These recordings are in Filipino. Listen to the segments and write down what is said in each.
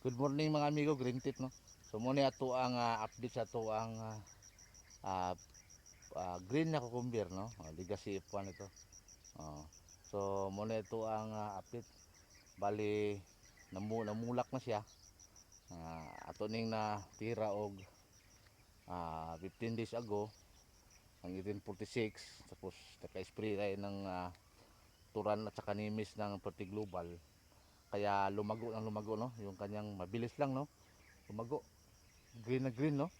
Good morning mga amigo, Green Tip no. So muna ato ang ah, update sa ato ang ah, ah, ah, green na cucumber no. Ah, legacy F1 ito. Oh. So muna ito ang ah, update. Bali namu namulak na siya. Ah, ato ning na tira og ah, 15 days ago ang 1846 tapos naka-spray tayo ng ah, turan at saka nimis ng Perti Global kaya lumago ng lumago no? Yung kanyang mabilis lang no? Lumago. Green na green no?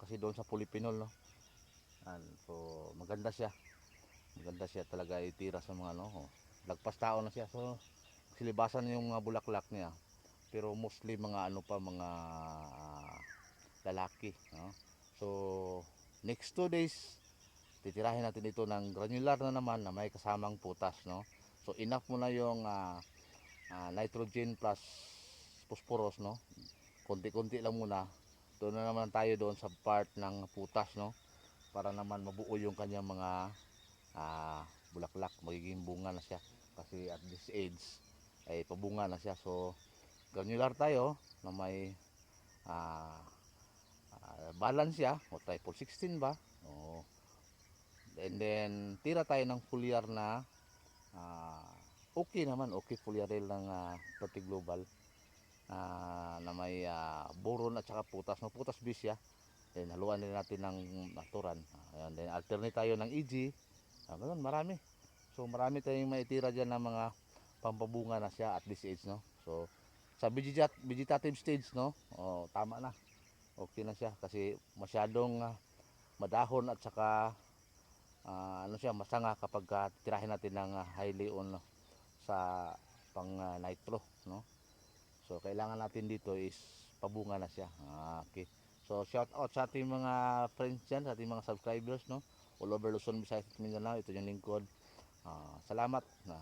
Kasi doon sa polyphenol no? Yan, so maganda siya. Maganda siya talaga itira sa mga no? Oh. lagpas tao na siya. So silibasan yung bulaklak niya. Pero mostly mga ano pa mga ah, lalaki no? so next two days titirahin natin ito ng granular na naman na may kasamang putas no? So enough mo na yung ah, ah, nitrogen plus phosphorus no? Konti-konti lang muna. Doon na naman tayo doon sa part ng putas no? Para naman mabuo yung kanyang mga ah, bulaklak. Magiging bunga na siya. Kasi at this age ay pabunga na siya. So granular tayo na may ah, ah, balance siya. O triple 16 ba? O and then tira tayo ng foliar na ah, okay naman okay foliarel ng uh, Perti Global ah, na may ah, boron at saka putas. No putas bisya then haluan din natin ng naturan Ayan, then alternate tayo ng EG ah, ganun marami. So marami tayong maitira dyan ng mga pampabunga na siya at this age no? So sa vegetat vegetative stage no? Oh, tama na. Okay na siya kasi masyadong ah, madahon at saka ah, ano siya masanga kapag ah, tirahin natin ng ah, highly on sa pang ah, nitro no? So kailangan natin dito is pabunga na siya. Ah, okay. So shout out sa ating mga friends dyan sa ating mga subscribers no? All over Luzon, Visayas at Mindanao. Ito yung lingkod. Ah, salamat na.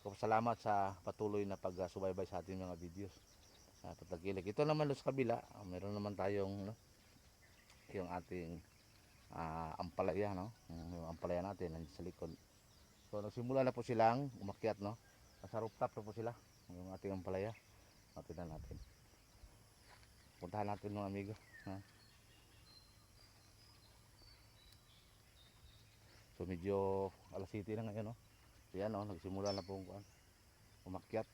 Salamat sa patuloy na pagsubaybay sa ating mga videos. At patagilig ito naman sa kabila ah, meron naman tayong no, yung ating ah, ampalaya no? Yung ampalaya natin sa likod so nagsimula na po silang umakyat no? Nasa rooftop na po sila yung ating ampalaya. Natin na natin. Puntahan natin mga amigo ha? so medyo alas city na ngayon no? So yan no? Nagsimula na po umakyat.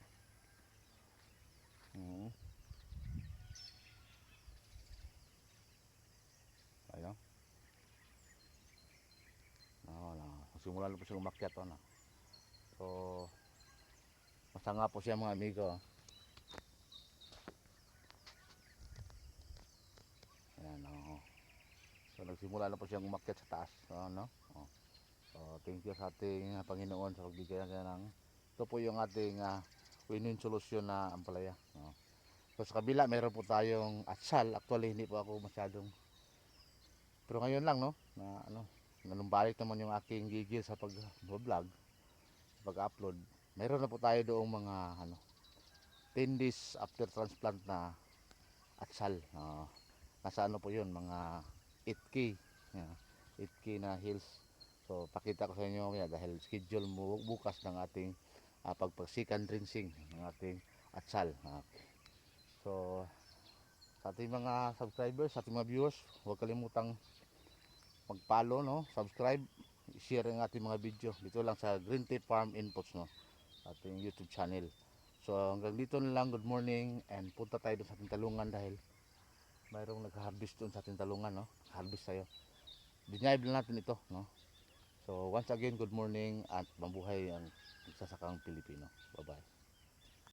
Mhm. ayun na. Simula na po siya umakyat to na. So, masanga po siya mga amigo. Ayan, oo. So, nagsimula na po siyang umakyat sa taas. So, no? Oh. So, thank you sa ating ah, Panginoon sa pagbigay ng ito po yung ating uh, win-win solution na ampalaya. No? So, sa kabila, meron po tayong atsal. Actually, hindi po ako masyadong pero ngayon lang, no? Na, ano, nalumbalik naman yung aking gigil sa pag-vlog, pag-upload. Meron na po tayo doong mga ano 10 days after transplant na atsal. Uh, nasa ano po yun, mga 8K. Yeah, 8K na hills. So pakita ko sa inyo kaya dahil schedule mo bukas ng ating uh, pagpagsikan rinsing ng ating atsal. Okay. So sa ating mga subscribers, sa ating mga viewers, huwag kalimutang mag-follow, no? subscribe, share ang ating mga video dito lang sa Green Tea Farm Inputs no? ating YouTube channel. So hanggang dito na lang, good morning and punta tayo sa ating talungan dahil mayroong nag-harvest doon sa ating talungan, no? Harvest tayo. Deniable na natin ito, no? So once again, good morning at mabuhay ang nagsasakang Pilipino. Bye-bye.